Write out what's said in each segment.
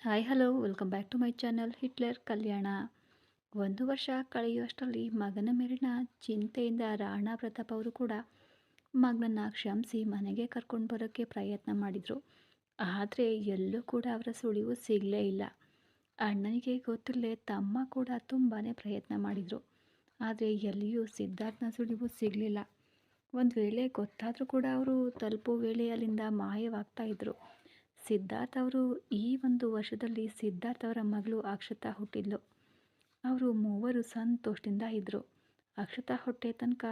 Hi hello welcome back to my channel Hitler Kalyana ಒಂದು ವರ್ಷ ಕಳೆಯುವಷ್ಟರಲ್ಲಿ ಮಗನ ಮೇಲಿನ ಚಿಂತೆಯಿಂದ ರಾಣಾ ಪ್ರತಾಪ್ ಅವರು ಕೂಡ ಮಗನನ್ನು ಕ್ಷಮಿಸಿ ಮನೆಗೆ ಕರ್ಕೊಂಡು ಬರೋಕ್ಕೆ ಪ್ರಯತ್ನ ಮಾಡಿದರು. ಆದರೆ ಎಲ್ಲೂ ಕೂಡ ಅವರ ಸುಳಿವು ಸಿಗಲೇ ಇಲ್ಲ. ಅಣ್ಣನಿಗೆ ಗೊತ್ತಿರಲೇ ತಮ್ಮ ಕೂಡ ತುಂಬಾ ಪ್ರಯತ್ನ ಮಾಡಿದರು. ಆದರೆ ಎಲ್ಲಿಯೂ ಸಿದ್ಧಾರ್ಥನ ಸುಳಿವು ಸಿಗಲಿಲ್ಲ. ಒಂದು ವೇಳೆ ಗೊತ್ತಾದರೂ ಕೂಡ ಅವರು ತಲುಪೋ ವೇಳೆ ಅಲ್ಲಿಂದ ಮಾಯವಾಗ್ತಾ ಇದ್ದರು ಸಿದ್ಧಾರ್ಥ್ ಅವರು ಈ ಒಂದು ವರ್ಷದಲ್ಲಿ ಸಿದ್ಧಾರ್ಥ ಅವರ ಮಗಳು ಅಕ್ಷತಾ ಹುಟ್ಟಿದ್ಲು. ಅವರು ಮೂವರು ಸಂತೋಷದಿಂದ ಇದ್ದರು ಅಕ್ಷತಾ ಹೊಟ್ಟೆ ತನಕ,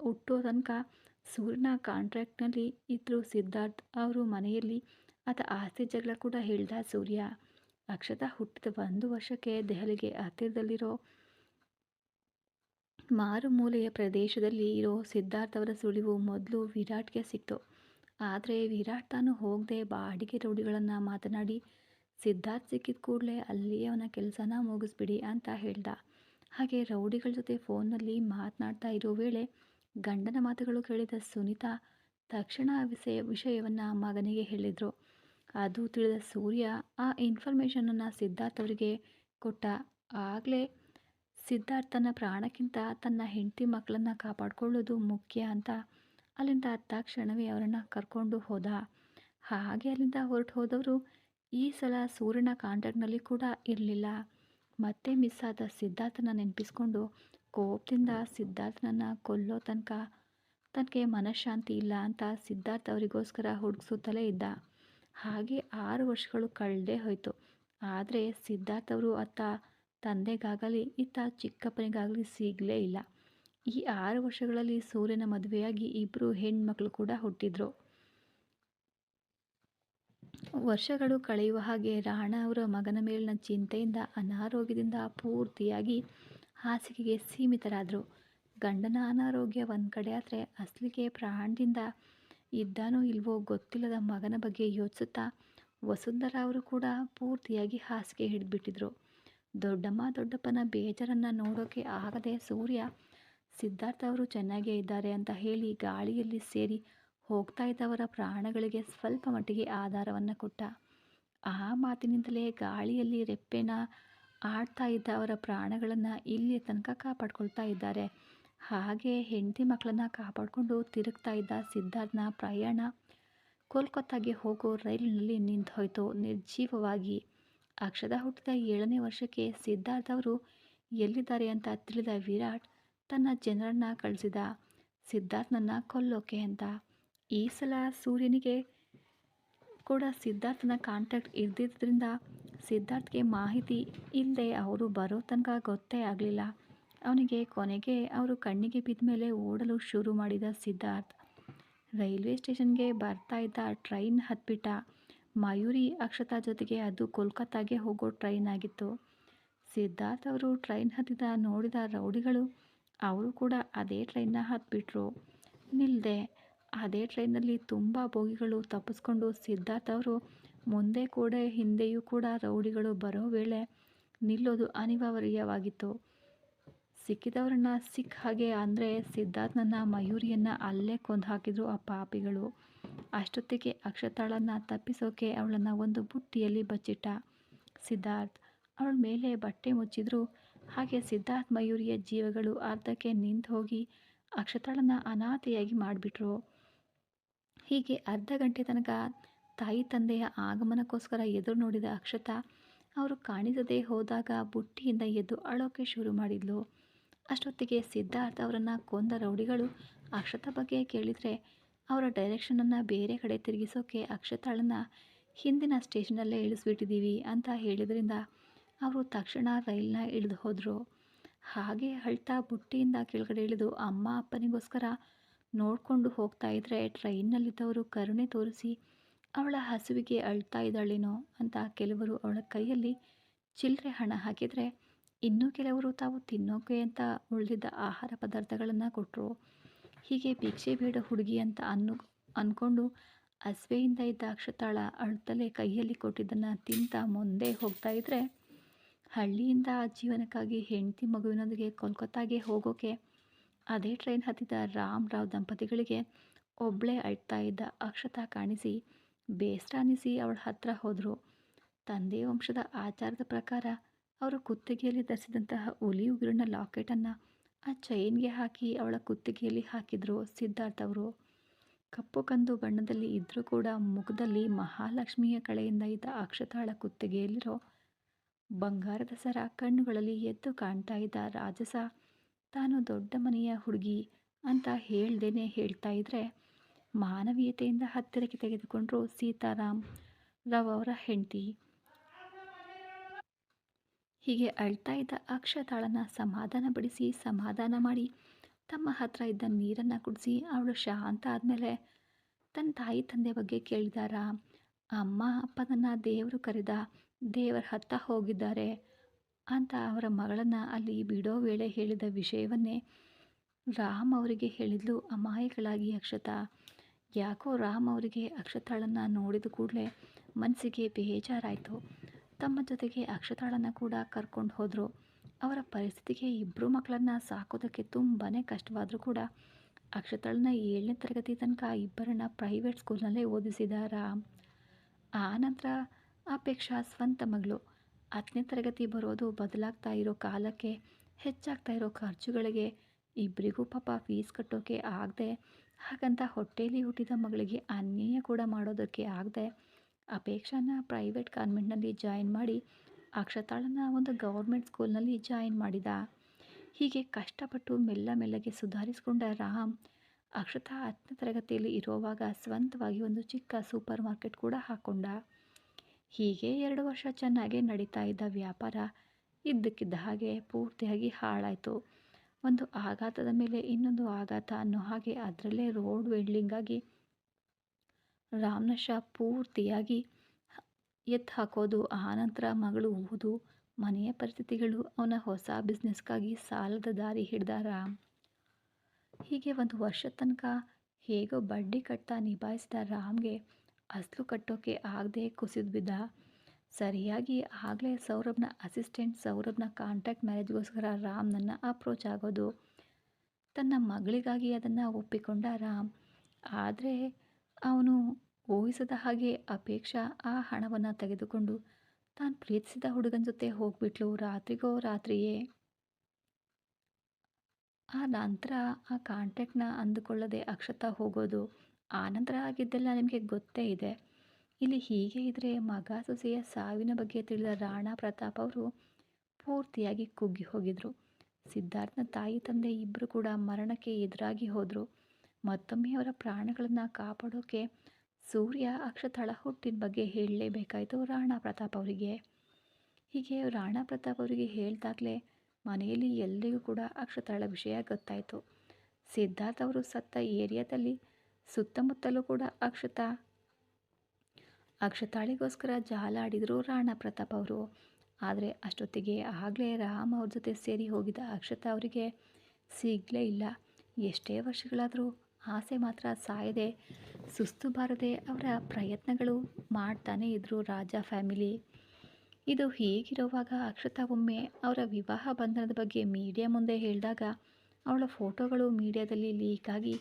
ಹುಟ್ಟೋ ತನಕ ಸೂರ್ಯನ ಕಾಂಟ್ರ್ಯಾಕ್ಟ್ನಲ್ಲಿ ಇದ್ದರು ಸಿದ್ಧಾರ್ಥ್ ಅವರು ಮನೆಯಲ್ಲಿ. ಆತ ಆಸ್ತಿ ಜಗಳ ಕೂಡ ಹೇಳ್ದ ಸೂರ್ಯ. ಅಕ್ಷತಾ ಹುಟ್ಟಿದ ಒಂದು ವರ್ಷಕ್ಕೆ ದೆಹಲಿಗೆ ಹತ್ತಿರದಲ್ಲಿರೋ ಮಾರುಮೂಲೆಯ ಪ್ರದೇಶದಲ್ಲಿ ಇರೋ ಸಿದ್ಧಾರ್ಥ ಅವರ ಸುಳಿವು ಮೊದಲು ವಿರಾಟ್ಗೆ ಸಿಕ್ತು. ಆದರೆ ವಿರಾಟ್ ತಾನು ಹೋಗದೆ ಬಾಡಿಗೆ ರೌಡಿಗಳನ್ನು ಮಾತನಾಡಿ, ಸಿದ್ಧಾರ್ಥ್ ಸಿಕ್ಕಿದ ಕೂಡಲೇ ಅಲ್ಲಿ ಅವನ ಕೆಲಸನ ಮುಗಿಸ್ಬಿಡಿ ಅಂತ ಹೇಳ್ದ. ಹಾಗೆ ರೌಡಿಗಳ ಜೊತೆ ಫೋನ್ನಲ್ಲಿ ಮಾತನಾಡ್ತಾ ಇರೋ ವೇಳೆ ಗಂಡನ ಮಾತುಗಳು ಕೇಳಿದ ಸುನೀತಾ ತಕ್ಷಣ ವಿಷಯ, ವಿಷಯವನ್ನು ಮಗನಿಗೆ ಹೇಳಿದರು. ಅದು ತಿಳಿದ ಸೂರ್ಯ ಆ ಇನ್ಫಾರ್ಮೇಷನನ್ನು ಸಿದ್ಧಾರ್ಥ್ ಅವರಿಗೆ ಕೊಟ್ಟ. ಆಗಲೇ ಸಿದ್ಧಾರ್ಥ್ ತನ್ನ ಪ್ರಾಣಕ್ಕಿಂತ ತನ್ನ ಹೆಂಡತಿ ಮಕ್ಕಳನ್ನು ಕಾಪಾಡಿಕೊಳ್ಳೋದು ಮುಖ್ಯ ಅಂತ ಅಲ್ಲಿಂದ ತಕ್ಷಣವೇ ಅವರನ್ನು ಕರ್ಕೊಂಡು ಹೋದ. ಹಾಗೆ ಅಲ್ಲಿಂದ ಹೊರಟು ಹೋದವರು ಈ ಸಲ ಸೂರ್ಯನ ಕಾಂಟ್ಯಾಕ್ಟ್ನಲ್ಲಿ ಕೂಡ ಇರಲಿಲ್ಲ. ಮತ್ತೆ ಮಿಸ್ ಆದ ಸಿದ್ಧಾರ್ಥನ ನೆನಪಿಸ್ಕೊಂಡು ಕೋಪದಿಂದ ಸಿದ್ಧಾರ್ಥನನ್ನು ಕೊಲ್ಲೋ ತನಕ ತನಗೆ ಮನಃಶಾಂತಿ ಇಲ್ಲ ಅಂತ ಸಿದ್ಧಾರ್ಥ ಅವರಿಗೋಸ್ಕರ ಹುಡುಗಿಸುತ್ತಲೇ ಇದ್ದ. ಹಾಗೆ ಆರು ವರ್ಷಗಳು ಕಳೆದೇ ಹೋಯಿತು. ಆದರೆ ಸಿದ್ಧಾರ್ಥ್ ಅವರು ಅತ್ತ ತಂದೆಗಾಗಲಿ, ಇತ್ತ ಚಿಕ್ಕಪ್ಪನಿಗಾಗಲಿ ಸಿಗಲೇ ಇಲ್ಲ. ಈ ಆರು ವರ್ಷಗಳಲ್ಲಿ ಸೂರ್ಯನ ಮದುವೆಯಾಗಿ ಇಬ್ಬರು ಹೆಣ್ಮಕ್ಳು ಕೂಡ ಹುಟ್ಟಿದ್ರು. ವರ್ಷಗಳು ಕಳೆಯುವ ಹಾಗೆ ರಾಣ ಅವರ ಮಗನ ಮೇಲಿನ ಚಿಂತೆಯಿಂದ ಅನಾರೋಗ್ಯದಿಂದ ಪೂರ್ತಿಯಾಗಿ ಹಾಸಿಗೆಗೆ ಸೀಮಿತರಾದರು. ಗಂಡನ ಅನಾರೋಗ್ಯ ಒಂದು ಕಡೆ ಆದರೆ ಅಸಲಿಗೆ ಪ್ರಾಣದಿಂದ ಇದ್ದಾನೋ ಇಲ್ವೋ ಗೊತ್ತಿಲ್ಲದ ಮಗನ ಬಗ್ಗೆ ಯೋಚಿಸುತ್ತಾ ವಸುಂಧರ ಅವರು ಕೂಡ ಪೂರ್ತಿಯಾಗಿ ಹಾಸಿಗೆ ಹಿಡಿದ್ಬಿಟ್ಟಿದ್ರು. ದೊಡ್ಡಮ್ಮ ದೊಡ್ಡಪ್ಪನ ಬೇಜಾರನ್ನು ನೋಡೋಕೆ ಆಗದೆ ಸೂರ್ಯ ಸಿದ್ಧಾರ್ಥ ಅವರು ಚೆನ್ನಾಗೇ ಇದ್ದಾರೆ ಅಂತ ಹೇಳಿ ಗಾಳಿಯಲ್ಲಿ ಸೇರಿ ಹೋಗ್ತಾ ಇದ್ದವರ ಪ್ರಾಣಗಳಿಗೆ ಸ್ವಲ್ಪ ಮಟ್ಟಿಗೆ ಆಧಾರವನ್ನು ಕೊಟ್ಟ. ಆ ಮಾತಿನಿಂದಲೇ ಗಾಳಿಯಲ್ಲಿ ರೆಪ್ಪೆನ ಆಡ್ತಾ ಇದ್ದ ಅವರ ಪ್ರಾಣಗಳನ್ನು ಇಲ್ಲಿ ತನಕ ಕಾಪಾಡ್ಕೊಳ್ತಾ ಇದ್ದಾರೆ. ಹಾಗೆ ಹೆಂಡತಿ ಮಕ್ಕಳನ್ನ ಕಾಪಾಡಿಕೊಂಡು ತಿರುಗ್ತಾ ಇದ್ದ ಸಿದ್ಧಾರ್ಥನ ಪ್ರಯಾಣ ಕೋಲ್ಕತ್ತಾಗೆ ಹೋಗೋ ರೈಲಿನಲ್ಲಿ ನಿಂತು ಹೋಯಿತು ನಿರ್ಜೀವವಾಗಿ. ಅಕ್ಷದ ಹುಟ್ಟಿದ ಏಳನೇ ವರ್ಷಕ್ಕೆ ಸಿದ್ಧಾರ್ಥ ಅವರು ಎಲ್ಲಿದ್ದಾರೆ ಅಂತ ತಿಳಿದ ವಿರಾಟ್ ತನ್ನ ಜನರನ್ನ ಕಳಿಸಿದ ಸಿದ್ಧಾರ್ಥನನ್ನ ಕೊಲ್ಲೋಕೆ ಅಂತ. ಈ ಸಲ ಸೂರ್ಯನಿಗೆ ಕೂಡ ಸಿದ್ಧಾರ್ಥನ ಕಾಂಟ್ಯಾಕ್ಟ್ ಇದ್ದಿದ್ದರಿಂದ ಸಿದ್ಧಾರ್ಥ್ಗೆ ಮಾಹಿತಿ ಇಲ್ಲದೆ ಅವರು ಬರೋ ತನಕ ಗೊತ್ತೇ ಆಗಲಿಲ್ಲ. ಅವನಿಗೆ ಕೊನೆಗೆ ಅವರು ಕಣ್ಣಿಗೆ ಬಿದ್ದ ಮೇಲೆ ಓಡಲು ಶುರು ಮಾಡಿದ ಸಿದ್ಧಾರ್ಥ್. ರೈಲ್ವೆ ಸ್ಟೇಷನ್ಗೆ ಬರ್ತಾ ಇದ್ದ ಟ್ರೈನ್ ಹತ್ಬಿಟ್ಟ. ಮಯೂರಿ, ಅಕ್ಷತಾ ಜೊತೆಗೆ ಅದು ಕೋಲ್ಕತ್ತಾಗೆ ಹೋಗೋ ಟ್ರೈನ್ ಆಗಿತ್ತು. ಸಿದ್ಧಾರ್ಥ್ ಅವರು ಟ್ರೈನ್ ಹತ್ತಿದ ನೋಡಿದ ರೌಡಿಗಳು ಅವರು ಕೂಡ ಅದೇ ಟ್ರೈನ್ನ ಹತ್ಬಿಟ್ರು. ನಿಲ್ಲದೆ ಅದೇ ಟ್ರೈನಲ್ಲಿ ತುಂಬ ಬೋಗಿಗಳು ತಪ್ಪಿಸ್ಕೊಂಡು ಸಿದ್ಧಾರ್ಥ ಅವರು ಮುಂದೆ ಕೂಡ ಹಿಂದೆಯೂ ಕೂಡ ರೌಡಿಗಳು ಬರೋ ವೇಳೆ ನಿಲ್ಲೋದು ಅನಿವಾರ್ಯವಾಗಿತ್ತು. ಸಿಕ್ಕಿದವರನ್ನ ಸಿಕ್ಕ ಹಾಗೆ ಅಂದರೆ ಸಿದ್ಧಾರ್ಥನನ್ನ ಮಯೂರಿಯನ್ನು ಅಲ್ಲೇ ಕೊಂದು ಹಾಕಿದ್ರು ಆ ಪಾಪಿಗಳು. ಅಷ್ಟೊತ್ತಿಗೆ ಅಕ್ಷತಾಳನ್ನು ತಪ್ಪಿಸೋಕೆ ಅವಳನ್ನು ಒಂದು ಬುಟ್ಟಿಯಲ್ಲಿ ಬಚ್ಚಿಟ್ಟ ಸಿದ್ಧಾರ್ಥ್. ಅವಳ ಮೇಲೆ ಬಟ್ಟೆ ಮುಚ್ಚಿದ್ರು ಹಾಗೆ ಸಿದ್ಧಾರ್ಥ್ ಮಯೂರಿಯ ಜೀವಗಳು ಅರ್ಧಕ್ಕೆ ನಿಂತು ಹೋಗಿ ಅಕ್ಷತಾಳನ ಅನಾಥೆಯಾಗಿ ಮಾಡಿಬಿಟ್ರು. ಹೀಗೆ ಅರ್ಧ ಗಂಟೆ ತನಕ ತಾಯಿ ತಂದೆಯ ಆಗಮನಕ್ಕೋಸ್ಕರ ಎದುರು ನೋಡಿದ ಅಕ್ಷತಾ ಅವರು ಕಾಣಿಸದೇ ಹೋದಾಗ ಬುಟ್ಟಿಯಿಂದ ಎದ್ದು ಅಳೋಕೆ ಶುರು ಮಾಡಿದ್ಲು. ಅಷ್ಟೊತ್ತಿಗೆ ಸಿದ್ಧಾರ್ಥ ಅವರನ್ನು ಕೊಂದ ರೌಡಿಗಳು ಅಕ್ಷತಾ ಬಗ್ಗೆ ಕೇಳಿದರೆ ಅವರ ಡೈರೆಕ್ಷನನ್ನು ಬೇರೆ ಕಡೆ ತಿರುಗಿಸೋಕೆ ಅಕ್ಷತಾಳನ್ನು ಹಿಂದಿನ ಸ್ಟೇಷನಲ್ಲೇ ಇಳಿಸ್ಬಿಟ್ಟಿದ್ದೀವಿ ಅಂತ ಹೇಳಿದ್ರಿಂದ ಅವರು ತಕ್ಷಣ ರೈಲನ್ನ ಇಳಿದು ಹೋದರು. ಹಾಗೆ ಅಳ್ತಾ ಬುಟ್ಟಿಯಿಂದ ಕೆಳಗಡೆ ಇಳಿದು ಅಮ್ಮ, ಅಪ್ಪನಿಗೋಸ್ಕರ ನೋಡಿಕೊಂಡು ಹೋಗ್ತಾ ಇದ್ದರೆ ಟ್ರೈನ್ನಲ್ಲಿದ್ದವರು ಕರುಣೆ ತೋರಿಸಿ ಅವಳ ಹಸುವಿಗೆ ಅಳ್ತಾ ಇದ್ದಾಳೇನೋ ಅಂತ ಕೆಲವರು ಅವಳ ಕೈಯಲ್ಲಿ ಚಿಲ್ಲರೆ ಹಣ ಹಾಕಿದರೆ ಇನ್ನೂ ಕೆಲವರು ತಾವು ತಿನ್ನೋಕೆ ಅಂತ ಉಳಿದಿದ್ದ ಆಹಾರ ಪದಾರ್ಥಗಳನ್ನು ಕೊಟ್ಟರು ಹೀಗೆ ಭಿಕ್ಷೆ ಬೇಡ ಹುಡುಗಿ ಅಂತ ಅನ್ನು ಅಂದ್ಕೊಂಡು ಹಸುವೆಯಿಂದ ಇದ್ದ ಅಕ್ಷತಾಳ ಅಳ್ತಲೇ ಕೈಯಲ್ಲಿ ಕೊಟ್ಟಿದ್ದನ್ನು ತಿಂತ ಮುಂದೆ ಹೋಗ್ತಾ ಇದ್ದರೆ ಹಳ್ಳಿಯಿಂದ ಜೀವನಕ್ಕಾಗಿ ಹೆಂಡತಿ ಮಗುವಿನೊಂದಿಗೆ ಕೋಲ್ಕತ್ತಾಗೆ ಹೋಗೋಕೆ ಅದೇ ಟ್ರೈನ್ ಹತ್ತಿದ ರಾಮ್ ರಾವ್ ದಂಪತಿಗಳಿಗೆ ಒಬ್ಬಳೇ ಅಳ್ತಾ ಇದ್ದ ಅಕ್ಷತಾ ಕಾಣಿಸಿ ಬೇಸರ ಅನ್ನಿಸಿ ಅವಳ ಹತ್ರ ಹೋದರು. ತಂದೆ ವಂಶದ ಆಚಾರದ ಪ್ರಕಾರ ಅವರು ಕುತ್ತಿಗೆಯಲ್ಲಿ ಧರಿಸಿದಂತಹ ಹುಲಿ ಉಗುರಿನ ಲಾಕೆಟನ್ನು ಆ ಚೈನ್ಗೆ ಹಾಕಿ ಅವಳ ಕುತ್ತಿಗೆಯಲ್ಲಿ ಹಾಕಿದ್ರು ಸಿದ್ಧಾರ್ಥ ಅವರು. ಕಪ್ಪು ಕಂದು ಬಣ್ಣದಲ್ಲಿ ಇದ್ದರೂ ಕೂಡ ಮುಖದಲ್ಲಿ ಮಹಾಲಕ್ಷ್ಮಿಯ ಕಳೆಯಿಂದ ಇದ್ದ ಅಕ್ಷತಾಳ ಕುತ್ತಿಗೆಯಲ್ಲಿರೋ ಬಂಗಾರದ ಸರ ಕಣ್ಣುಗಳಲ್ಲಿ ಎದ್ದು ಕಾಣ್ತಾ ಇದ್ದ ರಾಜಸ, ತಾನು ದೊಡ್ಡ ಮನೆಯ ಹುಡುಗಿ ಅಂತ ಹೇಳ್ದೇನೆ ಹೇಳ್ತಾ ಇದ್ರೆ, ಮಾನವೀಯತೆಯಿಂದ ಹತ್ತಿರಕ್ಕೆ ತೆಗೆದುಕೊಂಡ್ರು ಸೀತಾರಾಮ್ ರಾವ್ ಅವರ ಹೆಂಡತಿ. ಹೀಗೆ ಅಳ್ತಾ ಇದ್ದ ಅಕ್ಷತಾಳನ್ನ ಸಮಾಧಾನಪಡಿಸಿ ಸಮಾಧಾನ ಮಾಡಿ ತಮ್ಮ ಹತ್ರ ಇದ್ದ ನೀರನ್ನು ಕುಡಿಸಿ ಅವಳು ಶಾಂತ ಆದಮೇಲೆ ತನ್ನ ತಾಯಿ ತಂದೆ ಬಗ್ಗೆ ಕೇಳಿದಾರ ಅಮ್ಮ, ಅಪ್ಪನನ್ನು ದೇವರು ಕರೆದ ದೇವರ ಹತ್ತ ಹೋಗಿದ್ದಾರೆ ಅಂತ ಅವರ ಮಗಳನ್ನು ಅಲ್ಲಿ ಬಿಡೋ ವೇಳೆ ಹೇಳಿದ ವಿಷಯವನ್ನೇ ರಾಮ್ ಅವರಿಗೆ ಹೇಳಿದ್ಲು ಅಮಾಯಕಳಾಗಿ ಅಕ್ಷತಾ. ಯಾಕೋ ರಾಮ್ ಅವರಿಗೆ ಅಕ್ಷತಾಳನ್ನು ನೋಡಿದ ಕೂಡಲೇ ಮನಸ್ಸಿಗೆ ಬೇಜಾರಾಯಿತು. ತಮ್ಮ ಜೊತೆಗೆ ಅಕ್ಷತಾಳನ್ನು ಕೂಡ ಕರ್ಕೊಂಡು ಹೋದರು. ಅವರ ಪರಿಸ್ಥಿತಿಗೆ ಇಬ್ಬರು ಮಕ್ಕಳನ್ನು ಸಾಕೋದಕ್ಕೆ ತುಂಬಾ ಕಷ್ಟವಾದರೂ ಕೂಡ ಅಕ್ಷತಾಳನ್ನ ಏಳನೇ ತರಗತಿ ತನಕ ಇಬ್ಬರನ್ನ ಪ್ರೈವೇಟ್ ಸ್ಕೂಲ್ನಲ್ಲೇ ಓದಿಸಿದ ರಾಮ್ ಆ ನಂತರ ಅಪೇಕ್ಷಾ ಸ್ವಂತ ಮಗಳು. ಹತ್ತನೇ ತರಗತಿ ಬರೋದು ಬದಲಾಗ್ತಾ ಇರೋ ಕಾಲಕ್ಕೆ, ಹೆಚ್ಚಾಗ್ತಾ ಇರೋ ಖರ್ಚುಗಳಿಗೆ ಇಬ್ಬರಿಗೂ ಪಾಪ ಫೀಸ್ ಕಟ್ಟೋಕೆ ಆಗದೆ, ಹಾಗಂತ ಹೊಟ್ಟೆಯಲ್ಲಿ ಹುಟ್ಟಿದ ಮಗಳಿಗೆ ಅನ್ಯಾಯ ಕೂಡ ಮಾಡೋದಕ್ಕೆ ಆಗದೆ, ಅಪೇಕ್ಷಾನ ಪ್ರೈವೇಟ್ ಕಾನ್ವೆಂಟ್ನಲ್ಲಿ ಜಾಯಿನ್ ಮಾಡಿ ಅಕ್ಷತಾಳನ ಒಂದು ಗೌರ್ಮೆಂಟ್ ಸ್ಕೂಲ್ನಲ್ಲಿ ಜಾಯಿನ್ ಮಾಡಿದ. ಹೀಗೆ ಕಷ್ಟಪಟ್ಟು ಮೆಲ್ಲ ಮೆಲ್ಲಗೆ ಸುಧಾರಿಸಿಕೊಂಡ ರಾಮ್ ಅಕ್ಷತಾ ಹತ್ತನೇ ತರಗತಿಯಲ್ಲಿ ಇರುವಾಗ ಸ್ವಂತವಾಗಿ ಒಂದು ಚಿಕ್ಕ ಸೂಪರ್ ಮಾರ್ಕೆಟ್ ಕೂಡ ಹಾಕೊಂಡ. ಹೀಗೆ ಎರಡು ವರ್ಷ ಚೆನ್ನಾಗೇ ನಡೀತಾ ಇದ್ದ ವ್ಯಾಪಾರ ಇದ್ದಕ್ಕಿದ್ದ ಹಾಗೆ ಪೂರ್ತಿಯಾಗಿ ಹಾಳಾಯಿತು. ಒಂದು ಆಘಾತದ ಮೇಲೆ ಇನ್ನೊಂದು ಆಘಾತ ಅನ್ನೋ ಹಾಗೆ ಅದರಲ್ಲೇ ರೋಡ್ ವೆಲ್ಡಿಂಗ್ ಆಗಿ ಶಾ ಪೂರ್ತಿಯಾಗಿ ಎತ್ತು ಹಾಕೋದು, ಆನಂತರ ಮಗಳು ಓದು, ಮನೆಯ ಪರಿಸ್ಥಿತಿಗಳು, ಅವನ ಹೊಸ ಬಿಸ್ನೆಸ್ಗಾಗಿ ಸಾಲದ ದಾರಿ ಹಿಡ್ದ ಹೀಗೆ ಒಂದು ವರ್ಷದ ತನಕ ಹೇಗೋ ಬಡ್ಡಿ ಕಟ್ತಾ ನಿಭಾಯಿಸಿದ ರಾಮ್ಗೆ ಅಸಲು ಕಟ್ಟೋಕೆ ಆಗದೆ ಕುಸಿದು ಬಿದ್ದ. ಸರಿಯಾಗಿ ಆಗಲೇ ಸೌರಭ್ನ ಅಸಿಸ್ಟೆಂಟ್ ಸೌರಭ್ನ ಕಾಂಟ್ಯಾಕ್ಟ್ ಮ್ಯಾರೇಜ್ಗೋಸ್ಕರ ರಾಮ್ನನ್ನು ಅಪ್ರೋಚ್ ಆಗೋದು. ತನ್ನ ಮಗಳಿಗಾಗಿ ಅದನ್ನು ಒಪ್ಪಿಕೊಂಡ ರಾಮ್, ಆದರೆ ಅವನು ಊಹಿಸದ ಹಾಗೆ ಅಪೇಕ್ಷಾ ಆ ಹಣವನ್ನು ತೆಗೆದುಕೊಂಡು ತಾನು ಪ್ರೀತಿಸಿದ ಹುಡುಗನ ಜೊತೆ ಹೋಗ್ಬಿಟ್ಲು ರಾತ್ರಿಗೋ ರಾತ್ರಿಯೇ. ಆ ನಂತರ ಆ ಕಾಂಟ್ಯಾಕ್ಟ್ನ ಅಂದುಕೊಳ್ಳದೆ ಅಕ್ಷತ ಹೋಗೋದು, ಆ ನಂತರ ಆಗಿದ್ದೆಲ್ಲ ನಿಮಗೆ ಗೊತ್ತೇ ಇದೆ. ಇಲ್ಲಿ ಹೀಗೆ ಇದ್ದರೆ ಮಗ ಸೊಸೆಯ ಸಾವಿನ ಬಗ್ಗೆ ತಿಳಿದ ರಾಣಾ ಪ್ರತಾಪ್ ಅವರು ಪೂರ್ತಿಯಾಗಿ ಕುಗ್ಗಿ ಹೋಗಿದ್ರು. ಸಿದ್ಧಾರ್ಥನ ತಾಯಿ ತಂದೆ ಇಬ್ಬರು ಕೂಡ ಮರಣಕ್ಕೆ ಎದುರಾಗಿ ಹೋದರು. ಮತ್ತೊಮ್ಮೆ ಅವರ ಪ್ರಾಣಗಳನ್ನು ಕಾಪಾಡೋಕೆ ಸೂರ್ಯ ಅಕ್ಷತಳ ಹುಟ್ಟಿನ ಬಗ್ಗೆ ಹೇಳಲೇಬೇಕಾಯಿತು ರಾಣಾ ಪ್ರತಾಪ್ ಅವರಿಗೆ. ಹೀಗೆ ರಾಣಾ ಪ್ರತಾಪ್ ಅವರಿಗೆ ಹೇಳಿದಾಗಲೇ ಮನೆಯಲ್ಲಿ ಎಲ್ಲರಿಗೂ ಕೂಡ ಅಕ್ಷತಾಳ ವಿಷಯ ಗೊತ್ತಾಯಿತು. ಸಿದ್ಧಾರ್ಥ್ ಅವರು ಸತ್ತ ಏರಿಯಾದಲ್ಲಿ ಸುತ್ತಮುತ್ತಲೂ ಕೂಡ ಅಕ್ಷತಾ, ಅಕ್ಷತಾಳಿಗೋಸ್ಕರ ಜಾಲಾಡಿದರು ರಾಣಾ ಪ್ರತಾಪ್ ಅವರು. ಆದರೆ ಅಷ್ಟೊತ್ತಿಗೆ ಆಗಲೇ ರಾಮ್ ಅವ್ರ ಜೊತೆ ಸೇರಿ ಹೋಗಿದ್ದ ಅಕ್ಷತಾ ಅವರಿಗೆ ಸಿಗಲೇ ಇಲ್ಲ. ಎಷ್ಟೇ ವರ್ಷಗಳಾದರೂ ಆಸೆ ಮಾತ್ರ ಸಾಯದೆ ಸುಸ್ತು ಬಾರದೆ ಅವರ ಪ್ರಯತ್ನಗಳು ಮಾಡ್ತಾನೇ ಇದ್ದರು ರಾಜ ಫ್ಯಾಮಿಲಿ. ಇದು ಹೀಗಿರುವಾಗ ಅಕ್ಷತಾ ಒಮ್ಮೆ ಅವರ ವಿವಾಹ ಬಂಧನದ ಬಗ್ಗೆ ಮೀಡಿಯಾ ಮುಂದೆ ಹೇಳಿದಾಗ, ಅವಳ ಫೋಟೋಗಳು ಮೀಡಿಯಾದಲ್ಲಿ ಲೀಕ್ ಆಗಿ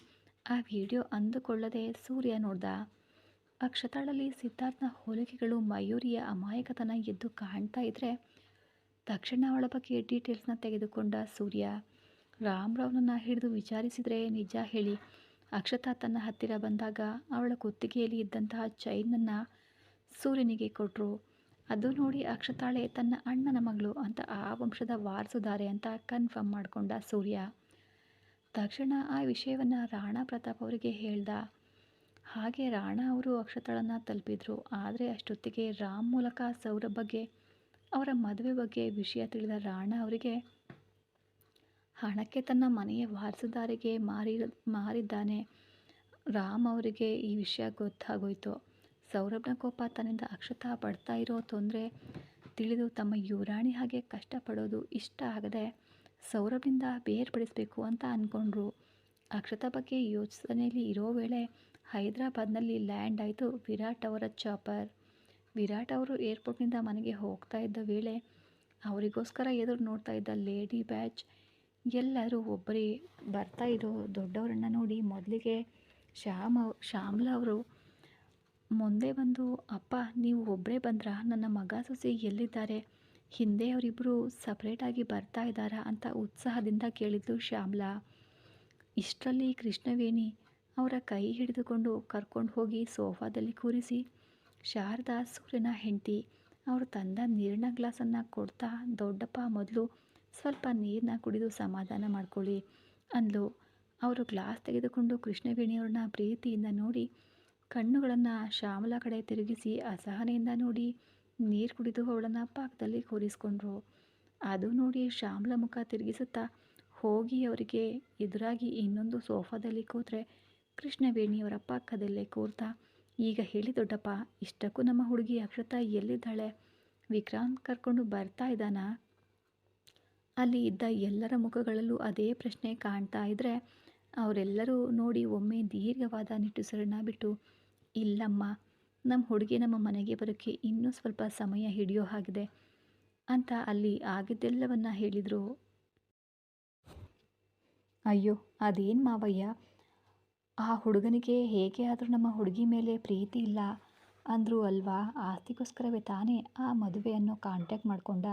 ಆ ವಿಡಿಯೋ ಅಂದುಕೊಳ್ಳದೆ ಸೂರ್ಯ ನೋಡ್ದ. ಅಕ್ಷತಾಳಲ್ಲಿ ಸಿದ್ಧಾರ್ಥನ ಹೋಲಿಕೆಗಳು ಮಯೂರಿಯ ಅಮಾಯಕತನ ಎದ್ದು ಕಾಣ್ತಾ ಇದ್ರೆ, ತಕ್ಷಣ ಅವಳ ಬಗ್ಗೆ ಡೀಟೇಲ್ಸ್ನ ತೆಗೆದುಕೊಂಡ ಸೂರ್ಯ ರಾಮ್ರಾವ್ನನ್ನು ಹಿಡಿದು ವಿಚಾರಿಸಿದರೆ ನಿಜ ಹೇಳಿ. ಅಕ್ಷತಾ ತನ್ನ ಹತ್ತಿರ ಬಂದಾಗ ಅವಳ ಕುತ್ತಿಗೆಯಲ್ಲಿ ಇದ್ದಂತಹ ಚೈನನ್ನು ಸೂರ್ಯನಿಗೆ ಕೊಟ್ಟರು ಅದು ನೋಡಿ ಅಕ್ಷತಾಳೆ, ತನ್ನ ಅಣ್ಣನ ಮಗಳು ಅಂತ ಆ ವಂಶದ ವಾರಸುದಾರೆ ಅಂತ ಕನ್ಫರ್ಮ್ ಮಾಡಿಕೊಂಡ ಸೂರ್ಯ. ತಕ್ಷಣ ಆ ವಿಷಯವನ್ನು ರಾಣಾ ಪ್ರತಾಪ್ ಅವರಿಗೆ ಹೇಳ್ದ. ಹಾಗೆ ರಾಣಾ ಅವರು ಅಕ್ಷತಾಳನ್ನ ತಲುಪಿದ್ರು. ಆದರೆ ಅಷ್ಟೊತ್ತಿಗೆ ರಾಮ್ ಮೂಲಕ ಸೌರ ಬಗ್ಗೆ, ಅವರ ಮದುವೆ ಬಗ್ಗೆ ವಿಷಯ ತಿಳಿದ ರಾಣಾ ಅವರಿಗೆ, ಹಣಕ್ಕೆ ತನ್ನ ಮನೆಯ ವಾರಸುದಾರಿಗೆ ಮಾರಿ, ಮಾರಿದ್ದಾನೆ. ರಾಮ್ ಅವರಿಗೆ ಈ ವಿಷಯ ಗೊತ್ತಾಗೋಯ್ತು. ಸೌರಭ್ನ ಕೋಪ ತನ್ನಿಂದ ಅಕ್ಷತಾ ಪಡ್ತಾ ಇರೋ ತೊಂದರೆ ತಿಳಿದು ತಮ್ಮ ಯುವರಾಣಿ ಹಾಗೆ ಕಷ್ಟಪಡೋದು ಇಷ್ಟ ಆಗದೆ ಸೌರಭ್ನಿಂದ ಬೇರ್ಪಡಿಸಬೇಕು ಅಂತ ಅಂದ್ಕೊಂಡ್ರು ಅಕ್ಷತಾ ಬಗ್ಗೆ ಯೋಚನೆಯಲ್ಲಿ ಇರೋ ವೇಳೆ ಹೈದರಾಬಾದ್ನಲ್ಲಿ ಲ್ಯಾಂಡ್ ಆಯಿತು ವಿರಾಟ್ ಅವರ ಚಾಪರ್. ವಿರಾಟ್ ಅವರು ಏರ್ಪೋರ್ಟ್ನಿಂದ ಮನೆಗೆ ಹೋಗ್ತಾ ಇದ್ದ ವೇಳೆ ಅವರಿಗೋಸ್ಕರ ಎದುರು ನೋಡ್ತಾ ಇದ್ದ ಲೇಡಿ ಬ್ಯಾಚ್ ಎಲ್ಲರೂ ಒಬ್ಬರೇ ಬರ್ತಾ ಇರೋ ದೊಡ್ಡವರನ್ನು ನೋಡಿ ಮೊದಲಿಗೆ ಶ್ಯಾಮ್, ಶ್ಯಾಮ್ಲಾ ಅವರು ಮುಂದೆ ಬಂದು, ಅಪ್ಪ, ನೀವು ಒಬ್ಬರೇ ಬಂದ್ರಾ? ನನ್ನ ಮಗ ಸೊಸೆ ಎಲ್ಲಿದ್ದಾರೆ? ಹಿಂದೆ ಅವರಿಬ್ಬರು ಸಪ್ರೇಟಾಗಿ ಬರ್ತಾ ಇದ್ದಾರಾ? ಅಂತ ಉತ್ಸಾಹದಿಂದ ಕೇಳಿದ್ಲು ಶ್ಯಾಮ್ಲಾ. ಇಷ್ಟರಲ್ಲಿ ಕೃಷ್ಣವೇಣಿ ಅವರ ಕೈ ಹಿಡಿದುಕೊಂಡು ಕರ್ಕೊಂಡು ಹೋಗಿ ಸೋಫಾದಲ್ಲಿ ಕೂರಿಸಿ, ಶಾರದಾ, ಸೂರ್ಯನ ಹೆಂಡತಿ, ಅವರು ತಂದ ನೀರಿನ ಗ್ಲಾಸನ್ನು ಕೊಡ್ತಾ ದೊಡ್ಡಪ್ಪ ಮೊದಲು ಸ್ವಲ್ಪ ನೀರನ್ನ ಕುಡಿದು ಸಮಾಧಾನ ಮಾಡ್ಕೊಳ್ಳಿ ಅಂದ್ಲು. ಅವರು ಗ್ಲಾಸ್ ತೆಗೆದುಕೊಂಡು ಕೃಷ್ಣವೇಣಿಯವ್ರನ್ನ ಪ್ರೀತಿಯಿಂದ ನೋಡಿ ಕಣ್ಣುಗಳನ್ನು ಶ್ಯಾಮಲ ಕಡೆ ತಿರುಗಿಸಿ ಅಸಹನೆಯಿಂದ ನೋಡಿ ನೀರು ಕುಡಿದು ಅವಳನ್ನು ಪಾಕದಲ್ಲಿ ಕೂರಿಸ್ಕೊಂಡ್ರು. ಅದು ನೋಡಿ ಶ್ಯಾಮಲ ಮುಖ ತಿರುಗಿಸುತ್ತಾ ಹೋಗಿ ಅವರಿಗೆ ಎದುರಾಗಿ ಇನ್ನೊಂದು ಸೋಫಾದಲ್ಲಿ ಕೂತ್ರೆ ಕೃಷ್ಣವೇಣಿಯವರ ಪಕ್ಕದಲ್ಲೇ ಕೂರ್ತಾ, ಈಗ ಹೇಳಿ ದೊಡ್ಡಪ್ಪ, ಇಷ್ಟಕ್ಕೂ ನಮ್ಮ ಹುಡುಗಿ ಅಕ್ಷತಾ ಎಲ್ಲಿದ್ದಾಳೆ? ವಿಕ್ರಾಂತ್ ಕರ್ಕೊಂಡು ಬರ್ತಾ ಇದ್ದಾನಾ? ಅಲ್ಲಿ ಇದ್ದ ಎಲ್ಲರ ಮುಖಗಳಲ್ಲೂ ಅದೇ ಪ್ರಶ್ನೆ ಕಾಣ್ತಾ ಇದ್ರೆ ಅವರೆಲ್ಲರೂ ನೋಡಿ ಒಮ್ಮೆ ದೀರ್ಘವಾದ ನಿಟ್ಟುಸಿರನ್ನ ಬಿಟ್ಟು, ಇಲ್ಲಮ್ಮ ನಮ್ಮ ಹುಡುಗಿ ನಮ್ಮ ಮನೆಗೆ ಬರೋಕ್ಕೆ ಇನ್ನೂ ಸ್ವಲ್ಪ ಸಮಯ ಹಿಡಿಯೋ ಹಾಗಿದೆ ಅಂತ ಅಲ್ಲಿ ಆಗಿದ್ದೆಲ್ಲವನ್ನ ಹೇಳಿದರು. ಅಯ್ಯೋ, ಅದೇನು ಮಾವಯ್ಯ? ಆ ಹುಡುಗನಿಗೆ ಹೇಗೆ ಆದರೂ ನಮ್ಮ ಹುಡುಗಿ ಮೇಲೆ ಪ್ರೀತಿ ಇಲ್ಲ ಅಂದರು ಅಲ್ವಾ? ಆಸ್ತಿಗೋಸ್ಕರವೇ ತಾನೇ ಆ ಮದುವೆಯನ್ನು ಕಾಂಟ್ಯಾಕ್ಟ್ ಮಾಡಿಕೊಂಡ?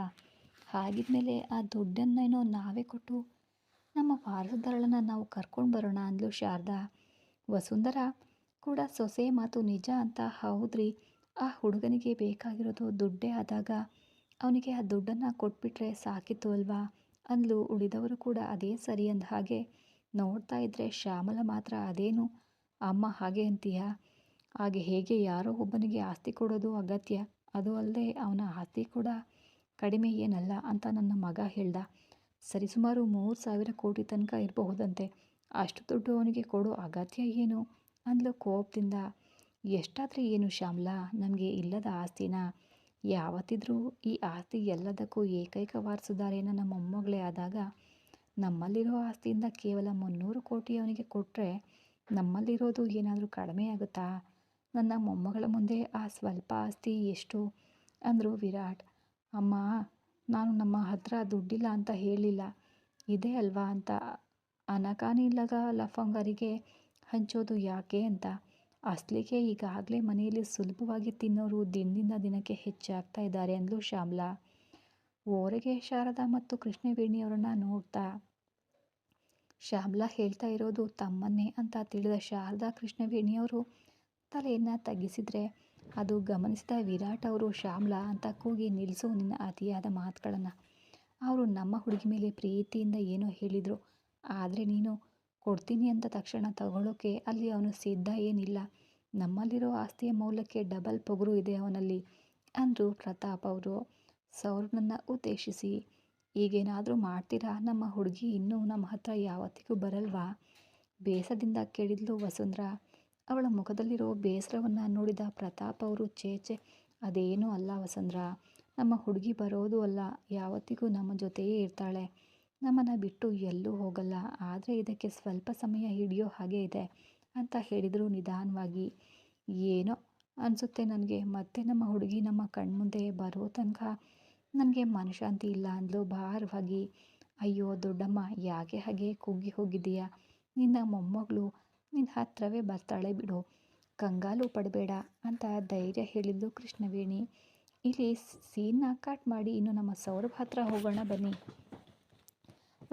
ಹಾಗಿದ್ಮೇಲೆ ಆ ದುಡ್ಡನ್ನೇನೋ ನಾವೇ ಕೊಟ್ಟು ನಮ್ಮ ವಾರಸುದಾರಳನ್ನು ನಾವು ಕರ್ಕೊಂಡು ಬರೋಣ ಅಂದ್ಲು ಶಾರದಾ. ವಸುಂಧರ ಕೂಡ ಸೊಸೆ ಮಾತು ನಿಜ ಅಂತ ಹೌದ್ರಿ. ಆ ಹುಡುಗನಿಗೆ ಬೇಕಾಗಿರೋದು ದುಡ್ಡೇ ಆದಾಗ ಅವನಿಗೆ ಆ ದುಡ್ಡನ್ನು ಕೊಟ್ಬಿಟ್ರೆ ಸಾಕಿತ್ತು ಅಲ್ವಾ? ಅಂದ್ಲು ಉಳಿದವರು ಕೂಡ ಅದೇ ಸರಿ ಅಂದ ಹಾಗೆ. ನೋಡ್ತಾ ಇದ್ರೆ ಶ್ಯಾಮಲ ಮಾತ್ರ ಅದೇನು? ಅಮ್ಮ ಹಾಗೆ ಅಂತೀಯ? ಹಾಗೆ ಹೇಗೆ ಯಾರೋ ಒಬ್ಬನಿಗೆ ಆಸ್ತಿ ಕೊಡೋದು ಅಗತ್ಯ? ಅದು ಅಲ್ಲದೆ ಅವನ ಆಸ್ತಿ ಕೂಡ ಕಡಿಮೆ ಏನಲ್ಲ ಅಂತ ನನ್ನ ಮಗ ಹೇಳ್ದ. ಸರಿಸುಮಾರು ಮೂರು ಸಾವಿರ ಕೋಟಿ ತನಕ ಇರಬಹುದಂತೆ. ಅಷ್ಟು ದುಡ್ಡು ಅವನಿಗೆ ಕೊಡೋ ಅಗತ್ಯ ಏನು? ಅಂದ್ಲು ಕೋಪದಿಂದ. ಎಷ್ಟಾದರೆ ಏನು ಶ್ಯಾಮ್ಲಾ? ನಮಗೆ ಇಲ್ಲದ ಆಸ್ತಿನ? ಯಾವತ್ತಿದ್ರೂ ಈ ಆಸ್ತಿ ಎಲ್ಲದಕ್ಕೂ ಏಕೈಕ ವಾರಿಸುದಾರೇನ ನನ್ನ ಮೊಮ್ಮಗಳೇ ಆದಾಗ? ನಮ್ಮಲ್ಲಿರೋ ಆಸ್ತಿಯಿಂದ ಕೇವಲ ಮುನ್ನೂರು ಕೋಟಿ ಅವನಿಗೆ ಕೊಟ್ಟರೆ ನಮ್ಮಲ್ಲಿರೋದು ಏನಾದರೂ ಕಡಿಮೆ ಆಗುತ್ತಾ? ನನ್ನ ಮೊಮ್ಮಗಳ ಮುಂದೆ ಆ ಸ್ವಲ್ಪ ಆಸ್ತಿ ಎಷ್ಟು? ಅಂದರು ವಿರಾಟ್. ಅಮ್ಮ ನಾನು ನಮ್ಮ ಹತ್ರ ದುಡ್ಡಿಲ್ಲ ಅಂತ ಹೇಳಿಲ್ಲ. ಇದೆ ಅಲ್ವಾ ಅಂತ. ಅನಕಾನಿಲ್ಲದ ಲಫಂಗರಿಗೆ ಹಂಚೋದು ಯಾಕೆ ಅಂತ. ಅಸ್ಲಿಗೆ ಈಗಾಗಲೇ ಮನೆಯಲ್ಲಿ ಸುಲಭವಾಗಿ ತಿನ್ನೋರು ದಿನದಿಂದ ದಿನಕ್ಕೆ ಹೆಚ್ಚಾಗ್ತಾ ಇದ್ದಾರೆ ಅಂದ್ಲು ಶ್ಯಾಮ್ಲಾ. ಓರೆಗೆ ಶಾರದಾ ಮತ್ತು ಕೃಷ್ಣವೇಣಿಯವರನ್ನ ನೋಡ್ತಾ. ಶ್ಯಾಮ್ಲಾ ಹೇಳ್ತಾ ಇರೋದು ತಮ್ಮನ್ನೇ ಅಂತ ತಿಳಿದ ಶಾರದಾ ಕೃಷ್ಣವೇಣಿಯವರು ತಲೆಯನ್ನು ತಗ್ಗಿಸಿದ್ರೆ ಅದು ಗಮನಿಸಿದ ವಿರಾಟ್ ಅವರು, ಶ್ಯಾಮ್ಲಾ, ಅಂತ ಕೂಗಿ ನಿಲ್ಲಿಸೋ ನಿನ್ನ ಅತಿಯಾದ ಮಾತುಗಳನ್ನು. ಅವರು ನಮ್ಮ ಹುಡುಗಿ ಮೇಲೆ ಪ್ರೀತಿಯಿಂದ ಏನೋ ಹೇಳಿದರು. ಆದರೆ ನೀನು ಕೊಡ್ತೀನಿ ಅಂತ ತಕ್ಷಣ ತಗೊಳ್ಳೋಕೆ ಅಲ್ಲಿ ಅವನು ಸಿದ್ಧ ಏನಿಲ್ಲ. ನಮ್ಮಲ್ಲಿರೋ ಆಸ್ತಿಯ ಮೌಲ್ಯಕ್ಕೆ ಡಬಲ್ ಪೊಗರು ಇದೆ ಅವನಲ್ಲಿ ಅಂದರು ಪ್ರತಾಪ್ ಅವರು. ಸೌರನನ್ನು ಉದ್ದೇಶಿಸಿ ಈಗೇನಾದರೂ ಮಾಡ್ತೀರಾ? ನಮ್ಮ ಹುಡುಗಿ ಇನ್ನೂ ನಮ್ಮ ಹತ್ರ ಯಾವತ್ತಿಗೂ ಬರಲ್ವಾ? ಬೇಸದಿಂದ ಕೇಳಿದ್ಲು ವಸುಂಧ್ರ. ಅವಳ ಮುಖದಲ್ಲಿರೋ ಬೇಸರವನ್ನು ನೋಡಿದ ಪ್ರತಾಪ್ ಅವರು ಚೇಚೆ ಅದೇನೂ ಅಲ್ಲ ವಸಂದ್ರ. ನಮ್ಮ ಹುಡುಗಿ ಬರೋದು ಅಲ್ಲ, ಯಾವತ್ತಿಗೂ ನಮ್ಮ ಜೊತೆಯೇ ಇರ್ತಾಳೆ. ನಮ್ಮನ್ನು ಬಿಟ್ಟು ಎಲ್ಲೂ ಹೋಗಲ್ಲ, ಆದರೆ ಇದಕ್ಕೆ ಸ್ವಲ್ಪ ಸಮಯ ಹಿಡಿಯೋ ಹಾಗೆ ಇದೆ ಅಂತ ಹೇಳಿದರು ನಿಧಾನವಾಗಿ. ಏನೋ ಅನಿಸುತ್ತೆ ನನಗೆ, ಮತ್ತೆ ನಮ್ಮ ಹುಡುಗಿ ನಮ್ಮ ಕಣ್ಮುಂದೆ ಬರೋ ತನಕ ನನಗೆ ಮನಶಾಂತಿ ಇಲ್ಲ ಅಂದ್ಲು ಭಾರವಾಗಿ. ಅಯ್ಯೋ ದೊಡ್ಡಮ್ಮ, ಯಾಕೆ ಹಾಗೆ ಕುಗ್ಗಿ ಹೋಗಿದ್ದೀಯಾ? ನಿನ್ನ ಮೊಮ್ಮಗಳು ನಿನ್ನ ಹತ್ರವೇ ಬರ್ತಾಳೆ ಬಿಡು. ಕಂಗಾಲು ಪಡಬೇಡ ಅಂತ ಧೈರ್ಯ ಹೇಳಿದ್ಲು ಕೃಷ್ಣವೇಣಿ. ಇಲ್ಲಿ ಸೀನ್ನ ಕಟ್ ಮಾಡಿ ಇನ್ನು ನಮ್ಮ ಸೌರಭ್ ಹತ್ರ ಹೋಗೋಣ ಬನ್ನಿ.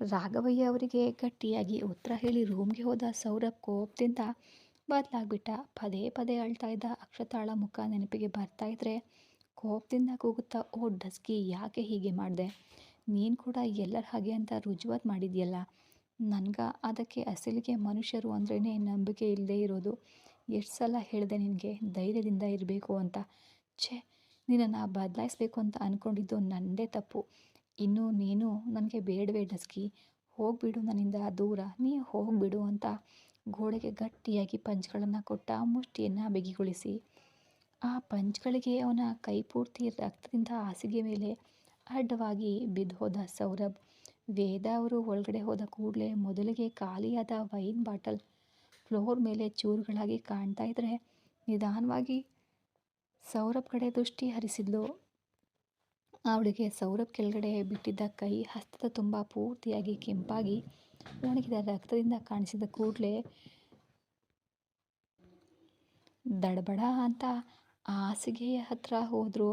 ರಾಘವಯ್ಯ ಅವರಿಗೆ ಗಟ್ಟಿಯಾಗಿ ಉತ್ತರ ಹೇಳಿ ರೂಮ್ಗೆ ಹೋದ ಸೌರಭ್ ಕೋಪದಿಂದ ಬದಲಾಗ್ಬಿಟ್ಟ. ಪದೇ ಪದೇ ಅಳ್ತಾ ಇದ್ದ ಅಕ್ಷತಾಳ ಮುಖ ನೆನಪಿಗೆ ಬರ್ತಾ ಇದ್ರೆ ಕೋಪದಿಂದ ಕೂಗುತ್ತಾ, ಓ ಡಸ್ಕಿ, ಯಾಕೆ ಹೀಗೆ ಮಾಡಿದೆ? ನೀನು ಕೂಡ ಎಲ್ಲರ ಹಾಗೆ ಅಂತ ರುಜುವಾತ್ ಮಾಡಿದ್ಯಲ್ಲ. ನನಗೆ ಅದಕ್ಕೆ ಅಸಲಿಗೆ ಮನುಷ್ಯರು ಅಂದ್ರೇ ನಂಬಿಕೆ ಇಲ್ಲದೆ ಇರೋದು. ಎಷ್ಟು ಸಲ ಹೇಳಿದೆ ನಿನಗೆ ಧೈರ್ಯದಿಂದ ಇರಬೇಕು ಅಂತ. ಛೇ, ನಿನ್ನನ್ನು ಬದಲಾಯಿಸ್ಬೇಕು ಅಂತ ಅಂದ್ಕೊಂಡಿದ್ದು ನನ್ನದೇ ತಪ್ಪು. ಇನ್ನು ನೀನು ನನಗೆ ಬೇಡವೇ ಡಸ್ಕಿ. ಹೋಗಿಬಿಡು ನನ್ನಿಂದ ದೂರ. ನೀ ಹೋಗಿಬಿಡು ಅಂತ ಗೋಡೆಗೆ ಗಟ್ಟಿಯಾಗಿ ಪಂಚ್ಗಳನ್ನು ಕೊಟ್ಟ ಮುಷ್ಟಿಯನ್ನು ಬಿಗಿಗೊಳಿಸಿ. ಆ ಪಂಚ್ಗಳಿಗೆ ಅವನ ಕೈ ಪೂರ್ತಿ ರಕ್ತದಿಂದ ಹಾಸಿಗೆ ಮೇಲೆ ಅಡ್ಡವಾಗಿ ಬಿದ್ದು ಹೋದ ಸೌರಭ್ ವೇದ ಅವರು ಒಳಗಡೆ ಹೋದ ಕೂಡಲೇ ಮೊದಲಿಗೆ ಖಾಲಿಯಾದ ವೈನ್ ಬಾಟಲ್ ಫ್ಲೋರ್ ಮೇಲೆ ಚೂರುಗಳಾಗಿ ಕಾಣ್ತಾ ಇದ್ರೆ ನಿಧಾನವಾಗಿ ಸೌರಭ್ ಕಡೆ ದೃಷ್ಟಿ ಹರಿಸಿದ್ಲು. ಅವಳಿಗೆ ಸೌರಭ್ ಕೆಳಗಡೆ ಬಿಟ್ಟಿದ್ದ ಕೈ ಹಸ್ತದ ತುಂಬ ಪೂರ್ತಿಯಾಗಿ ಕೆಂಪಾಗಿ ಒಣಗಿದ ರಕ್ತದಿಂದ ಕಾಣಿಸಿದ ಕೂಡಲೇ ದಡಬಡ ಅಂತ ಹಾಸಿಗೆಯ ಹತ್ರ ಹೋದರು.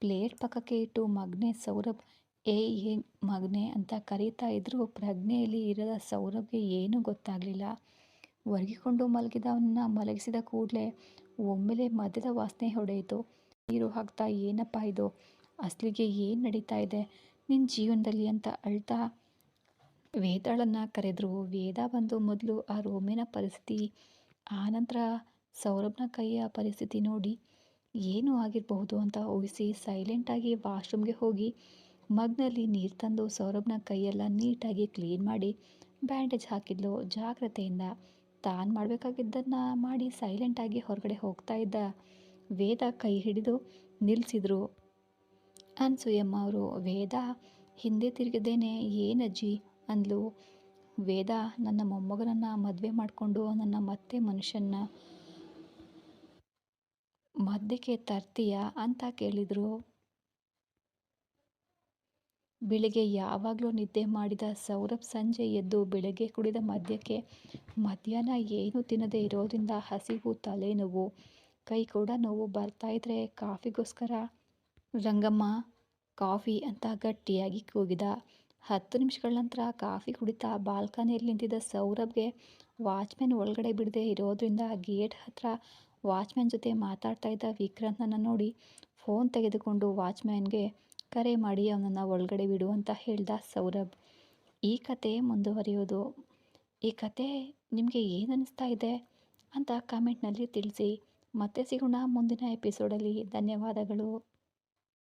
ಪ್ಲೇಟ್ ಪಕ್ಕಕ್ಕೆ ಇಟ್ಟು ಮಗ್ನೆ ಸೌರಭ್ ಏಯ್ ಏನ್ ಮಗ್ನೆ ಅಂತ ಕರೀತಾ ಇದ್ರು. ಪ್ರಜ್ಞೆಯಲ್ಲಿ ಇರದ ಸೌರಭ್ಗೆ ಏನೂ ಗೊತ್ತಾಗಲಿಲ್ಲ. ಒರಗಿಕೊಂಡು ಮಲಗಿದವನ್ನ ಮಲಗಿಸಿದ ಕೂಡಲೇ ಒಮ್ಮೆಲೆ ಮದ್ಯದ ವಾಸನೆ ಹೊಡೆಯಿತು. ನೀರು ಹಾಕ್ತಾ, ಏನಪ್ಪ ಇದು? ಅಸಲಿಗೆ ಏನು ನಡೀತಾ ಇದೆ? ನಿನ್ನ ಜೀವನದಲ್ಲಿ ಅಂತ ಅಳ್ತಾ ವೇದಾಳನ್ನು ಕರೆದ್ರು. ವೇದ ಬಂದು ಮೊದಲು ಆ ರೋಮಿನ ಪರಿಸ್ಥಿತಿ ಆನಂತರ ಸೌರಭ್ನ ಕೈಯ ಪರಿಸ್ಥಿತಿ ನೋಡಿ, ಏನು ಆಗಿರಬಹುದು ಅಂತ ಊಹಿಸಿ, ಸೈಲೆಂಟಾಗಿ ವಾಶ್ರೂಮ್ಗೆ ಹೋಗಿ ಮಗ್ನಲ್ಲಿ ನೀರು ತಂದು ಸೌರಭ್ನ ಕೈಯೆಲ್ಲ ನೀಟಾಗಿ ಕ್ಲೀನ್ ಮಾಡಿ ಬ್ಯಾಂಡೇಜ್ ಹಾಕಿದ್ಲು. ಜಾಗ್ರತೆಯಿಂದ ತಾನು ಮಾಡಬೇಕಾಗಿದ್ದನ್ನು ಮಾಡಿ ಸೈಲೆಂಟಾಗಿ ಹೊರಗಡೆ ಹೋಗ್ತಾ ಇದ್ದ. ವೇದ ಕೈ ಹಿಡಿದು ನಿಲ್ಲಿಸಿದ್ರು ಅನ್ಸೂಯಮ್ಮ ಅವರು, ವೇದ, ಹಿಂದೆ ತಿರುಗಿದ್ದೇನೆ. ಏನಜ್ಜಿ ಅಂದ್ಲು. ವೇದ, ನನ್ನ ಮೊಮ್ಮಗನನ್ನು ಮದುವೆ ಮಾಡಿಕೊಂಡು ನನ್ನ ಮತ್ತೆ ಮನುಷ್ಯನ ಮಧ್ಯಕ್ಕೆ ತರ್ತೀಯಾ? ಅಂತ ಕೇಳಿದರು. ಬೆಳಿಗ್ಗೆ ಯಾವಾಗಲೂ ನಿದ್ದೆ ಮಾಡಿದ ಸೌರಭ್ ಸಂಜೆ ಎದ್ದು ಬೆಳಗ್ಗೆ ಕುಡಿದ ಮದ್ಯಕ್ಕೆ ಮಧ್ಯಾಹ್ನ ಏನೂ ತಿನ್ನದೇ ಇರೋದ್ರಿಂದ ಹಸಿವು, ತಲೆನೋವು, ಕೈ ಕೂಡ ನೋವು ಬರ್ತಾ ಇದ್ರೆ ಕಾಫಿಗೋಸ್ಕರ ರಂಗಮ್ಮ ಕಾಫಿ ಅಂತ ಗಟ್ಟಿಯಾಗಿ ಕೂಗಿದ. ಹತ್ತು ನಿಮಿಷಗಳ ನಂತರ ಕಾಫಿ ಕುಡಿತಾ ಬಾಲ್ಕನಿಯಲ್ಲಿ ನಿಂತಿದ್ದ ಸೌರಭ್ಗೆ ವಾಚ್ಮ್ಯಾನ್ ಒಳಗಡೆ ಬಿಡದೆ ಇರೋದ್ರಿಂದ ಗೇಟ್ ಹತ್ರ ವಾಚ್ಮ್ಯಾನ್ ಜೊತೆ ಮಾತಾಡ್ತಾ ಇದ್ದ ವಿಕ್ರಾಂತನನ್ನು ನೋಡಿ ಫೋನ್ ತೆಗೆದುಕೊಂಡು ವಾಚ್ಮ್ಯಾನ್ಗೆ ಕರೆ ಮಾಡಿ ಅವನನ್ನು ಒಳಗಡೆ ಬಿಡು ಅಂತ ಹೇಳ್ದ ಸೌರಭ್. ಈ ಕತೆ ಮುಂದುವರಿಯೋದು, ಈ ಕತೆ ನಿಮಗೆ ಏನು ಅನ್ನಿಸ್ತಾ ಇದೆ ಅಂತ ಕಾಮೆಂಟ್ನಲ್ಲಿ ತಿಳಿಸಿ. ಮತ್ತೆ ಸಿಗೋಣ ಮುಂದಿನ ಎಪಿಸೋಡಲ್ಲಿ ಧನ್ಯವಾದಗಳು.